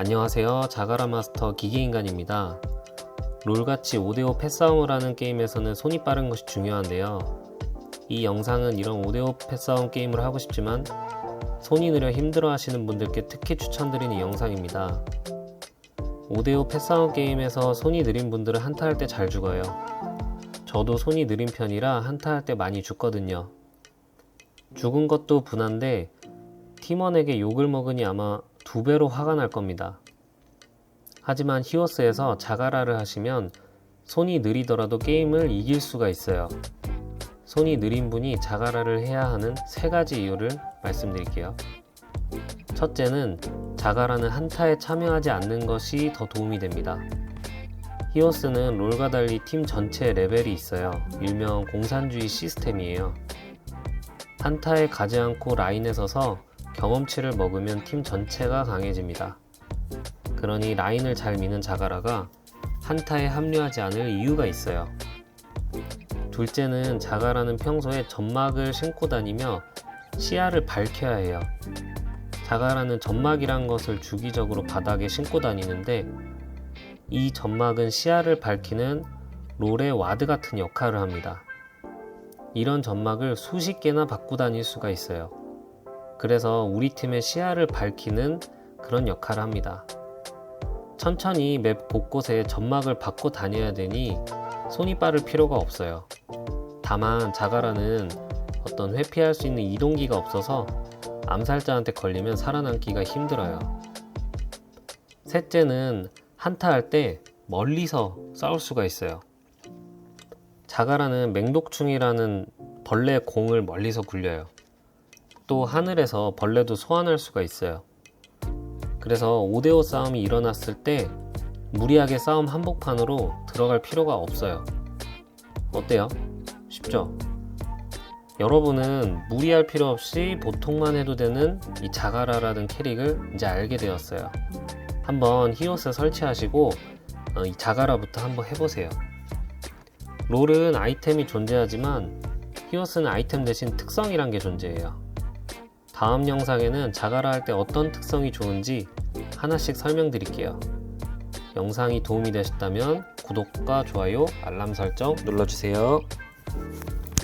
안녕하세요. 자가라 마스터 기계인간입니다. 롤같이 5대5 패싸움을 하는 게임에서는 손이 빠른 것이 중요한데요. 이 영상은 이런 5대5 패싸움 게임을 하고 싶지만 손이 느려 힘들어 하시는 분들께 특히 추천드리는 영상입니다. 5대5 패싸움 게임에서 손이 느린 분들은 한타할 때 잘 죽어요. 저도 손이 느린 편이라 한타할 때 많이 죽거든요. 죽은 것도 분한데 팀원에게 욕을 먹으니 아마 두 배로 화가 날 겁니다. 하지만 히오스에서 자가라를 하시면 손이 느리더라도 게임을 이길 수가 있어요. 손이 느린 분이 자가라를 해야 하는 세 가지 이유를 말씀드릴게요. 첫째는 자가라는 한타에 참여하지 않는 것이 더 도움이 됩니다. 히오스는 롤과 달리 팀 전체 레벨이 있어요. 일명 공산주의 시스템이에요. 한타에 가지 않고 라인에 서서 경험치를 먹으면 팀 전체가 강해집니다. 그러니 라인을 잘 미는 자가라가 한타에 합류하지 않을 이유가 있어요. 둘째는 자가라는 평소에 점막을 신고 다니며 시야를 밝혀야 해요. 자가라는 점막이란 것을 주기적으로 바닥에 신고 다니는데 이 점막은 시야를 밝히는 롤의 와드 같은 역할을 합니다. 이런 점막을 수십 개나 받고 다닐 수가 있어요. 그래서 우리 팀의 시야를 밝히는 그런 역할을 합니다. 천천히 맵 곳곳에 점막을 받고 다녀야 되니 손이 빠를 필요가 없어요. 다만 자가라는 어떤 회피할 수 있는 이동기가 없어서 암살자한테 걸리면 살아남기가 힘들어요. 셋째는 한타할 때 멀리서 싸울 수가 있어요. 자가라는 맹독충이라는 벌레 공을 멀리서 굴려요. 또 하늘에서 벌레도 소환할 수가 있어요. 그래서 5대5 싸움이 일어났을 때 무리하게 싸움 한복판으로 들어갈 필요가 없어요. 어때요? 쉽죠? 여러분은 무리할 필요 없이 보통만 해도 되는 이 자가라라는 캐릭을 이제 알게 되었어요. 한번 히오스 설치하시고 어, 이 자가라부터 한번 해보세요. 롤은 아이템이 존재하지만 히오스는 아이템 대신 특성이란 게 존재해요. 다음 영상에는 자가라 할 때 어떤 특성이 좋은지 하나씩 설명드릴게요. 영상이 도움이 되셨다면 구독과 좋아요, 알람 설정 눌러주세요.